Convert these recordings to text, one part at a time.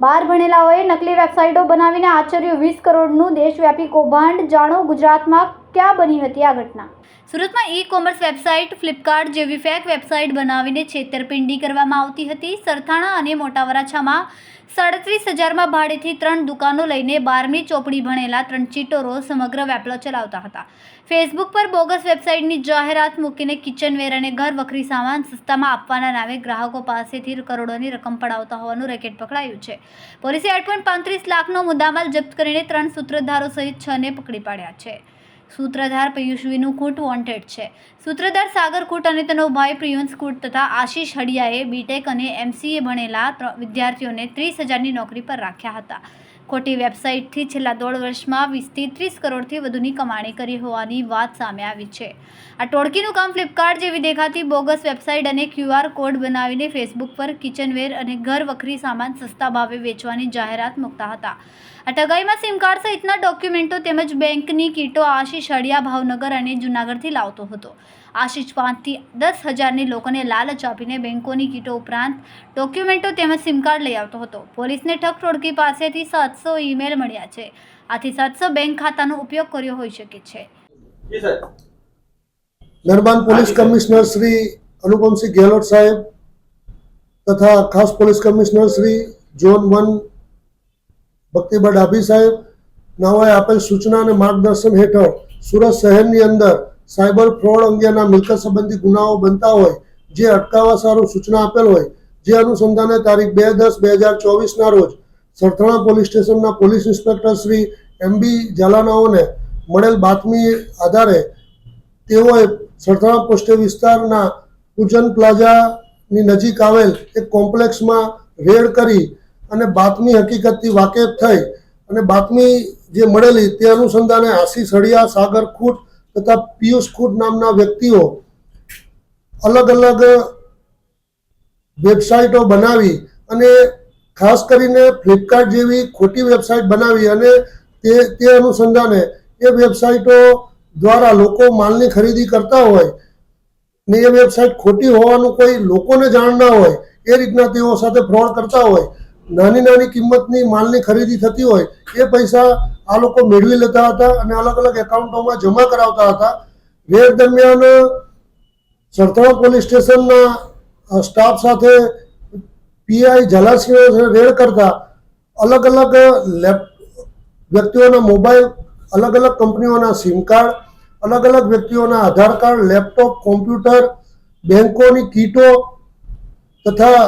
બાર ભણેલાઓએ નકલી વેબસાઇટો બનાવીને આચર્યું વીસ કરોડનું દેશવ્યાપી કૌભાંડ. જાણો ગુજરાતમાં ક્યાં બની હતી આ ઘટના? સુરતમાં ઈ કોમર્સ વેબસાઇટ ફ્લિપકાર્ટ જેવી ફેક વેબસાઇટ બનાવીને છેતરપિંડી કરવામાં આવતી હતી. સરથાણા અને મોટા વરાછામાં સાડત્રીસ હજારમાં ભાડેથી ત્રણ દુકાનો લઈને બારમી ચોપડી ભણેલા ત્રણ ચીટોરો સમગ્ર વેપલો ચલાવતા હતા. ફેસબુક પર બોગસ વેબસાઇટની જાહેરાત મૂકીને કિચનવેર અને ઘર વખરી સામાન સસ્તામાં આપવાના નામે ગ્રાહકો પાસેથી કરોડોની રકમ પડાવતા હોવાનું રેકેટ પકડાયું છે. પોલીસે આઠ પોઈન્ટ પાંત્રીસ લાખનો મુદ્દામાલ જપ્ત કરીને ત્રણ સૂત્રધારો સહિત છને પકડી પાડ્યા છે. સૂત્રધાર પિયુષ કૂટ વોન્ટેડ છે. સૂત્રધાર સાગર કૂટ અને તેનો ભાઈ પ્રિયંશ કુટ તથા આશીષ હડિયાએ બીટેક અને એમસીએ ભણેલા વિદ્યાર્થીઓને ત્રીસ હજારની નોકરી પર રાખ્યા હતા. ખોટી વેબસાઇટથી છેલ્લા દોઢ વર્ષમાં વીસથી ત્રીસ કરોડથી વધુની કમાણી કરી હોવાની વાત સામે આવી છે. આ ટોળકીનું કામ ફ્લિપકાર્ટ જેવી દેખાતી બોગસ વેબસાઇટ અને ક્યુઆર કોડ બનાવીને ફેસબુક પર કિચનવેર અને ઘર વખરી સામાન સસ્તા ભાવે વેચવાની જાહેરાત મૂકતા હતા. આ ટગાઈમાં સિમ કાર્ડ સહિતના ડોક્યુમેન્ટો તેમજ બેંકની કીટો આશીષ હળિયા ભાવનગર અને જૂનાગઢથી લાવતો હતો. આશીષ પાંચથી દસ હજારની લોકોને લાલચ આપીને બેંકોની કીટો ઉપરાંત ડોક્યુમેન્ટો તેમજ સિમ કાર્ડ લઈ આવતો હતો. પોલીસને ઠગ રોડકી પાસેથી સાતસો ઈમેલ મળ્યા છે. આથી સાતસો બેંક ખાતાનો ઉપયોગ કર્યો હોઈ શકે છે. જી પોલીસ કમિશનર શ્રી અનુપમસિંહ ગેહલોત સાહેબ તથા ખાસ police commissioner Shri zone one Bhaktiba Dabhi સાહેબ નાઓએ આપેલ સૂચના અને માર્ગદર્શન હેઠળ સુરત શહેરની અંદર સાયબર ફ્રોડ અંગેના મિલકત સંબંધી ગુનાઓ બનતા હોય, જે અટકાવવા સારું સૂચના આપેલ હોય, જે અનુસંધાને તારીખ બે દસ બે હજાર ચોવીસના રોજ સરથાણા પોલીસ સ્ટેશનના police inspector Shri M B ઝાલાનાઓને મળેલ બાતમી આધારે તેઓએ સરથાણા પોસ્ટે વિસ્તારના પૂજન પ્લાઝાની નજીક આવેલ એક કોમ્પ્લેક્સમાં રેડ કરી અને બાતમી હકીકતથી વાકેફ થઈ અને બાતમી જે મળેલી તે અનુસંધાને આશી સળિયા, સાગર ખૂટ તથા પિયુષ ખૂટ નામના વ્યક્તિઓ અલગ અલગ વેબસાઇટો બનાવી અને ખાસ કરીને ફ્લિપકાર્ટ જેવી ખોટી વેબસાઇટ બનાવી અને તે તે અનુસંધાને એ વેબસાઇટો દ્વારા લોકો માલની ખરીદી કરતા હોય ને એ વેબસાઇટ ખોટી હોવાનું કોઈ લોકોને જાણ ના હોય, એ રીતના તેઓ સાથે ફ્રોડ કરતા હોય નાની નાની કિંમતની માલની ખરીદી થતી હોય, એ પૈસા આ લોકો મેળવી લેતા હતા અને અલગ અલગ એકાઉન્ટોમાં જમા કરાવતા હતા. રેડ દરમિયાન સરથાણા પોલીસ સ્ટેશનના સ્ટાફ સાથે પીઆઈ ઝાલાસિંહ રેડ કરતા અલગ અલગ લેપ, વ્યક્તિઓના મોબાઈલ અલગ અલગ કંપનીઓના સિમ કાર્ડ અલગ અલગ વ્યક્તિઓના આધાર કાર્ડ, લેપટોપ, કોમ્પ્યુટર, બેંકોની કીટો તથા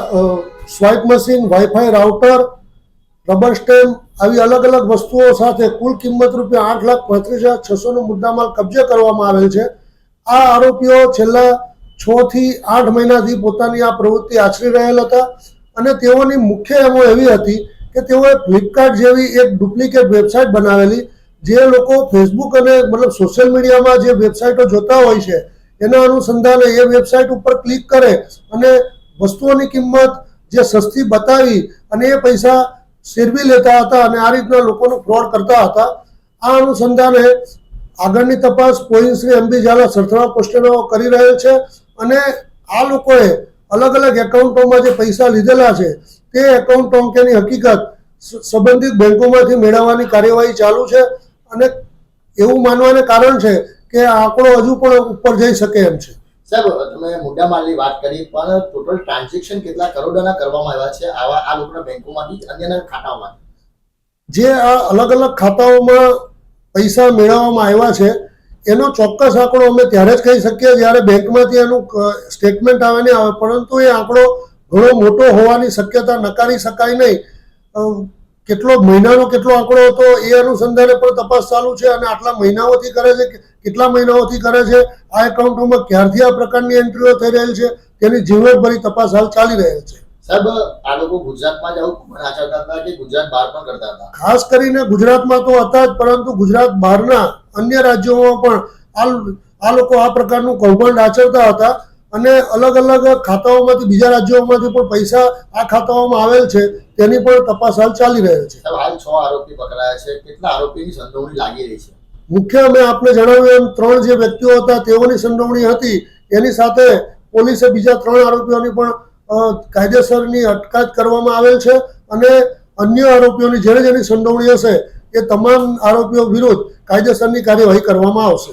swipe machine, wifi router, rubber stamp આવી અલગ અલગ વસ્તુઓ સાથે કુલ કિંમત રૂપિયા આઠ લાખ પાંત્રીસ હજાર છસોનો મુદ્દામાલ કબજે કરવામાં આવેલ છે. આ આરોપીઓ છેલ્લા છ થી આઠ મહિનાથી પોતાની આ પ્રવૃત્તિ આચરી રહેલ હતા અને તેઓની મુખ્ય એમો એવી હતી કે તેઓએ ફ્લિપકાર્ટ જેવી એક ડુપ્લિકેટ વેબસાઇટ બનાવેલી, જે લોકો ફેસબુક અને મતલબ સોશિયલ મીડિયામાં જે વેબસાઇટો જોતા હોય છે, એના અનુસંધાને એ વેબસાઇટ ઉપર ક્લિક કરે અને વસ્તુઓની કિંમત જે સસ્તી બતાવી અને એ પૈસા શેરવી લેતા હતા અને આ રીતના લોકોનો ફ્રોડ કરતા હતા. આ અનુસંધાને આગળની તપાસ પોઈન્ટ શ્રી એમબી ઝાલા સરથણા પોસ્ટેનો કરી રહ્યો છે અને આ લોકોએ અલગ અલગ એકાઉન્ટોમાં જે પૈસા લીધેલા છે તે એકાઉન્ટ અંકેની હકીકત સંબંધિત બેંકોમાંથી મેળવવાની કાર્યવાહી ચાલુ છે અને એવું માનવાને કારણ છે કે આંકડો હજુ પણ ઉપર જઈ શકે એમ છે. સાહેબ તમે મોટા માલની વાત કરી, પણ ટોટલ ટ્રાન્ઝેક્શન કેટલા કરોડોના કરવામાં આવ્યા છે આવા આ લોકોના બેંકોમાંથી અન્યના ખાતાઓમાં? જે આ અલગ અલગ ખાતાઓમાં પૈસા મેળવવામાં આવ્યા છે, એનો ચોક્કસ આંકડો અમે ત્યારે જ કહી શકીએ જ્યારે બેંકમાંથી એનું સ્ટેટમેન્ટ આવે નહીં આવે પરંતુ એ આંકડો ઘણો મોટો હોવાની શક્યતા નકારી શકાય નહીં. કેટલો મહિનાનો કેટલો આંકડો હતો એ અનુસંધાને પણ તપાસ ચાલુ છે અને આટલા મહિનાઓથી કરે છે કે કેટલા મહિનાઓથી કરે છે? આ એકાઉન્ટોમાં ક્યારથી આ પ્રકારની એન્ટ્રીઓ થઈ રહેલ છે? તેની જીવનભરી તપાસ હાલ ચાલી રહેલ છે. સાહેબ આ લોકો ગુજરાતમાં જ આવું આચરતા હતા કે ગુજરાત બહાર પણ કરતા હતા? ખાસ કરીને ગુજરાતમાં તો હતા જ પરંતુ ગુજરાત બહારના અન્ય રાજ્યોમાં પણ આ આ લોકો આ પ્રકારનું કૌભાંડ આચરતા હતા. અને અલગ અલગ ખાતાઓમાંથી બીજા રાજ્યોમાંથી પણ પૈસા આ ખાતાઓમાં આવેલ છે તેની પણ તપાસ હાલ ચાલી રહેલ છે. હાલ છ આરોપી પકડાયા છે. કેટલા આરોપીની સંડોવણી લાગી રહી છે? મુખ્ય અમે આપને જણાવ્યું એમ ત્રણ જે વ્યક્તિઓ હતા તેઓની સંડોવણી હતી. એની સાથે પોલીસે બીજા ત્રણ આરોપીઓની પણ કાયદેસરની અટકાયત કરવામાં આવેલ છે અને અન્ય આરોપીઓની જેને જેની સંડોવણી હશે એ તમામ આરોપીઓ વિરુદ્ધ કાયદેસરની કાર્યવાહી કરવામાં આવશે.